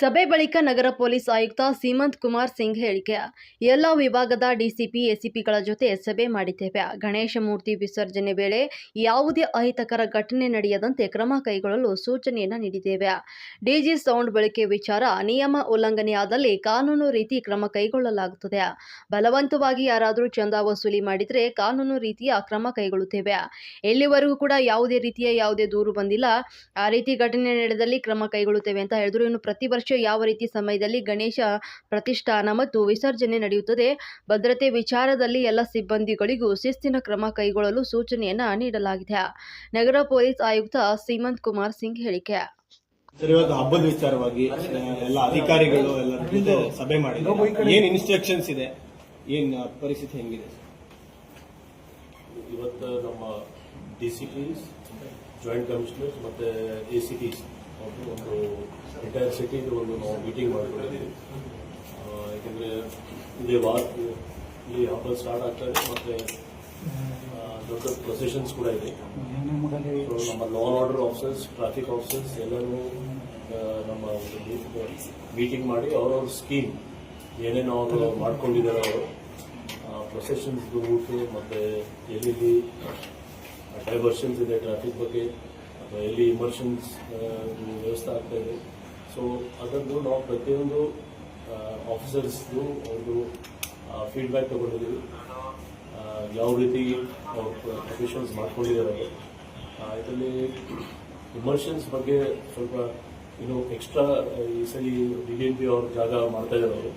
ಸಭೆ ಬಳಿಕ ನಗರ ಪೊಲೀಸ್ ಆಯುಕ್ತ ಸೀಮಂತ್ ಕುಮಾರ್ ಸಿಂಗ್ ಹೇಳಿಕೆ, ಎಲ್ಲ ವಿಭಾಗದ ಡಿಸಿಪಿ, ಎಸಿಪಿಗಳ ಜೊತೆ ಸಭೆ ಮಾಡಿದ್ದೇವೆ. ಗಣೇಶ ಮೂರ್ತಿ ವಿಸರ್ಜನೆ ವೇಳೆ ಯಾವುದೇ ಅಹಿತಕರ ಘಟನೆ ನಡೆಯದಂತೆ ಕ್ರಮ ಕೈಗೊಳ್ಳಲು ಸೂಚನೆಯನ್ನು ನೀಡಿದ್ದೇವೆ. ಡಿಜಿ ಸೌಂಡ್ ಬಳಕೆ ವಿಚಾರ ನಿಯಮ ಉಲ್ಲಂಘನೆಯಾದಲ್ಲಿ ಕಾನೂನು ರೀತಿ ಕ್ರಮ ಕೈಗೊಳ್ಳಲಾಗುತ್ತದೆ. ಬಲವಂತವಾಗಿ ಯಾರಾದರೂ ಚಂದ ವಸೂಲಿ ಮಾಡಿದರೆ ಕಾನೂನು ರೀತಿಯ ಕ್ರಮ ಕೈಗೊಳ್ಳುತ್ತೇವೆ. ಎಲ್ಲಿವರೆಗೂ ಕೂಡ ಯಾವುದೇ ರೀತಿಯ ಯಾವುದೇ ದೂರು ಬಂದಿಲ್ಲ. ಆ ರೀತಿ ಘಟನೆ ನಡೆದಲ್ಲಿ ಕ್ರಮ ಕೈಗೊಳ್ಳುತ್ತೇವೆ ಅಂತ ಹೇಳಿದ್ರು. ಇನ್ನು ಪ್ರತಿ ವರ್ಷ ಯಾವ ರೀತಿ ಸಮಯದಲ್ಲಿ ಗಣೇಶ ಪ್ರತಿಷ್ಠಾನ ಮತ್ತು ವಿಸರ್ಜನೆ ನಡೆಯುತ್ತದೆ? ಭದ್ರತೆ ವಿಚಾರದಲ್ಲಿ ಎಲ್ಲ ಸಿಬ್ಬಂದಿಗಳಿಗೂ ಶಿಸ್ತಿನ ಕ್ರಮ ಕೈಗೊಳ್ಳಲು ಸೂಚನೆಯನ್ನ ನೀಡಲಾಗಿದೆ. ನಗರ ಪೊಲೀಸ್ ಆಯುಕ್ತ ಸೀಮಂತ್ ಕುಮಾರ್ ಸಿಂಗ್ ಹೇಳಿಕೆ. ಸರ್ ಇವಾಗ ಹಬ್ಬದ ವಿಚಾರವಾಗಿ ಎಲ್ಲ ಅಧಿಕಾರಿಗಳು ಎಲ್ಲ ಸಭೆ ಮಾಡಿದ್ರು ಏನ್ ಇನ್ಸ್ಟ್ರಕ್ಷನ್ಸ್ ಇದೆ? ಏನ್ ಪರಿಸ್ಥಿತಿ ಹೆಂಗಿದೆ? ಇವತ್ತು ನಮ್ಮ D C Ps joint commissioner ಮತ್ತೆ ಎ ಸಿ ಪಿಸ್ ಒಂದು ಎಂಟೈರ್ ಸಿಟಿದು ಒಂದು ನಾವು ಮೀಟಿಂಗ್ ಮಾಡ್ಕೊಂಡಿದ್ದೀವಿ. ಯಾಕೆಂದರೆ ಇದೇ ವಾರ ಇಲ್ಲಿ ಹಬ್ಬ ಸ್ಟಾರ್ಟ್ ಆಗ್ತದೆ ಮತ್ತು ದೊಡ್ಡ ದೊಡ್ಡ ಪ್ರೊಸೆಷನ್ಸ್ ಕೂಡ ಇದೆ. ನಮ್ಮ law order officers traffic officers ಎಲ್ಲರೂ ನಮ್ಮ ಒಂದು ಮೀಟಿಂಗ್ ಮಾಡಿ ಅವ್ರವ್ರ ಸ್ಕೀಮ್ ಏನೇನು ಅವರು ಮಾಡ್ಕೊಂಡಿದ್ದಾರೆ ಅವರು. ಪ್ರೊಸೆಷನ್ಸ್ ರೂಟು ಮತ್ತು ಎಲ್ಲೆಲ್ಲಿ ಡೈವರ್ಷನ್ಸ್ ಇದೆ ಟ್ರಾಫಿಕ್ ಬಗ್ಗೆ. ಎಲ್ಲಿ ಇಮರ್ಷನ್ಸ್ ವ್ಯವಸ್ಥೆ ಆಗ್ತಾ ಇದೆ. ಸೊ ಅದರದ್ದು ನಾವು ಪ್ರತಿಯೊಂದು ಆಫೀಸರ್ಸ್ದು ಒಂದು ಫೀಡ್ಬ್ಯಾಕ್ ತಗೊಂಡಿದ್ದೀವಿ. ಯಾವ ರೀತಿ ಅಫಿಷಿಯಲ್ಸ್ ಮಾಡ್ಕೊಂಡಿದ್ದಾರೆ ಇದರಲ್ಲಿ ಇಮರ್ಷನ್ಸ್ ಬಗ್ಗೆ ಸ್ವಲ್ಪ ಇನ್ನು ಎಕ್ಸ್ಟ್ರಾ ಈ ಸರಿ ಬಿ ಜೆ ಪಿ ಅವ್ರ ಜಾಗ ಮಾಡ್ತಾ ಇದ್ದಾರೆ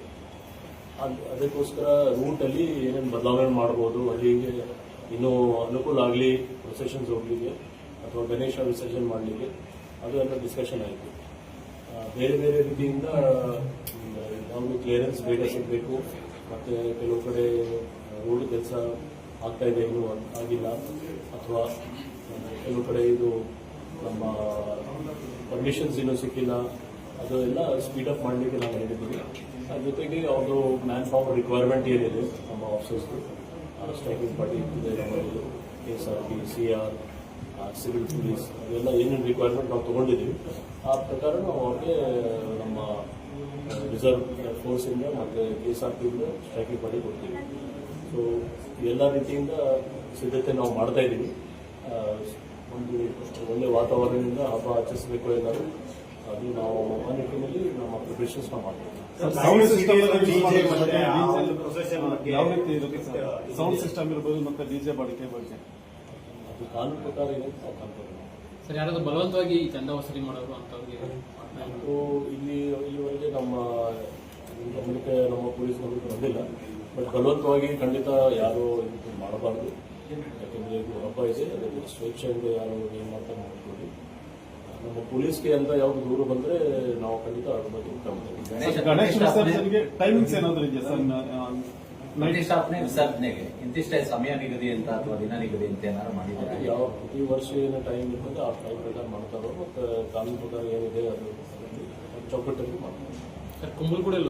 ಅದ್- ಅದಕ್ಕೋಸ್ಕರ ರೂಟಲ್ಲಿ ಏನೇನು ಬದಲಾವಣೆ ಮಾಡ್ಬೋದು ಅಲ್ಲಿಗೆ ಇನ್ನೂ ಅನುಕೂಲ ಆಗಲಿ ಪ್ರೊಸೆಷನ್ಸ್ ಹೋಗ್ಲಿಕ್ಕೆ. ಅಥವಾ ಗಣೇಶ ವಿಸರ್ಜನೆ ಮಾಡಲಿಕ್ಕೆ ಅದು ಎಲ್ಲ ಡಿಸ್ಕಷನ್ ಆಯಿತು. ಬೇರೆ ಬೇರೆ ರೀತಿಯಿಂದ ಯಾವುದು ಕ್ಲಿಯರೆನ್ಸ್ ಬೇಗ ಸಿಗಬೇಕು. ಮತ್ತು ಕೆಲವು ಕಡೆ ರೋಡ್ ಕೆಲಸ ಆಗ್ತಾ ಇದೆ ಇನ್ನೂ ಆಗಿಲ್ಲ. ಅಥವಾ ಕೆಲವು ಕಡೆ ಇದು ನಮ್ಮ ಪರ್ಮಿಷನ್ಸ್ ಇನ್ನೂ ಸಿಕ್ಕಿಲ್ಲ. ಅದು ಎಲ್ಲ ಸ್ಪೀಡ್ ಅಪ್ ಮಾಡಲಿಕ್ಕೆ ನಾವು ಹೇಳಿದ್ದೀವಿ. ಅದ್ರ ಜೊತೆಗೆ ಅವರು ಮ್ಯಾನ್ ಪವರ್ ರಿಕ್ವೈರ್ಮೆಂಟ್ ಏನಿದೆ, ನಮ್ಮ ಆಫೀಸರ್ಸ್ದು ಸ್ಟ್ರೈಕಿಂಗ್ ಪಾರ್ಟಿ ಇದೆ, ನಮ್ಮದು K S R P C R civil police ಇವೆಲ್ಲ ಏನೇನು ರಿಕ್ವೈರ್ಮೆಂಟ್ ನಾವು ತೊಗೊಂಡಿದ್ದೀವಿ ಆ ಪ್ರಕಾರ ನಾವು ಅವ್ರಿಗೆ ನಮ್ಮ ರಿಸರ್ವ್ ಫೋರ್ಸಿಂದ ಮತ್ತು ಕೆ ಎಸ್ ಆರ್ ಪಿಯಿಂದ ಸ್ಟ್ರೈಕಿಂಗ್ ಮಾಡಿ ಕೊಡ್ತೀವಿ. ಸೊ ಎಲ್ಲ ರೀತಿಯಿಂದ ಸಿದ್ಧತೆ ನಾವು ಮಾಡ್ತಾ ಇದ್ದೀವಿ ಒಂದು ಒಳ್ಳೆ ವಾತಾವರಣದಿಂದ ಹಬ್ಬ ಆಚರಿಸಬೇಕು ಎಲ್ಲರೂ ಅದು ನಾವು ಆ ನಿಟ್ಟಿನಲ್ಲಿ ನಮ್ಮ ಪ್ರಿಪ್ರೇಷನ್ಸ್ ನಾವು ಮಾಡ್ತೀವಿ. ಸೌಂಡ್ ಸಿಸ್ಟಮ್ ಬಗ್ಗೆ ಯಾವ ರೀತಿ ಸೌಂಡ್ ಸಿಸ್ಟಮ್ ಇರ್ಬೋದು ಮತ್ತೆ ಡಿಜೆ ಬಳಕೆ ಬಗ್ಗೆ. ಅದು ಕಾನೂನು ಪ್ರಕಾರ ಏನು ನಾವು ಕಾನೂನು ಸರ್ ಯಾರಾದ್ರೂ ಬಲವಂತವಾಗಿ ಚಂದ ವಸೂಲಿ ಮಾಡೋರು ಅಂತವ್ರಿಗೆ ಮತ್ತು ಇಲ್ಲಿ ಇಲ್ಲಿವರೆಗೆ ನಮ್ಮ ಗಮನಕ್ಕೆ ನಮ್ಮ ಪೊಲೀಸ್ ಗಮನಕ್ಕೆ ಬಂದಿಲ್ಲ. ಬಟ್ ಬಲವಂತವಾಗಿ ಖಂಡಿತ ಯಾರು ಇದು ಮಾಡಬಾರ್ದು. ಯಾಕಂದ್ರೆ ಇದು ಹಬ್ಬ ಇದೆ ಅದಕ್ಕೆ ಸ್ವೇಚ್ಛೆಯಿಂದ ಯಾರು ಏನು ಮಾಡ್ತಾರೆ ಮಾಡ್ಕೊಳ್ಳಿ ನಮ್ಮ ಪೊಲೀಸ್ಗೆ ಅಂತ ಯಾವ್ದು ದೂರು ಬಂದ್ರೆ ನಾವು ಖಂಡಿತ ಅದ್ರ ಬಗ್ಗೆ ಕ್ರಮ ತಗೊಳ್ತೀವಿ. ಸರ್, ಸ್ಟಾಪ್ ವಿಸರ್ಜನೆಗೆ. ಇಂತಿಷ್ಟೇ ಸಮಯ ನಿಗದಿ ಅಂತ ಅಥವಾ ದಿನ ನಿಗದಿ ಅಂತ ಏನಾದ್ರು ಮಾಡಿದ್ದಾರೆ? ಯಾವ ಪ್ರತಿ ವರ್ಷ ಏನು ಟೈಮ್ ಇರ್ತದೆ ಆ ಟೈಮ್ ಪ್ರಕಾರ ಮಾಡ್ತಾರೋ. ಮತ್ತು ಕಾನೂನು ಪ್ರಕಾರ ಏನಿದೆ ಅದು ಚೌಕಟ್ಟಲ್ಲಿ ಮಾಡ್ತಾರೆ. ಸರ್ ಕುಂಬಳಗುಡಿ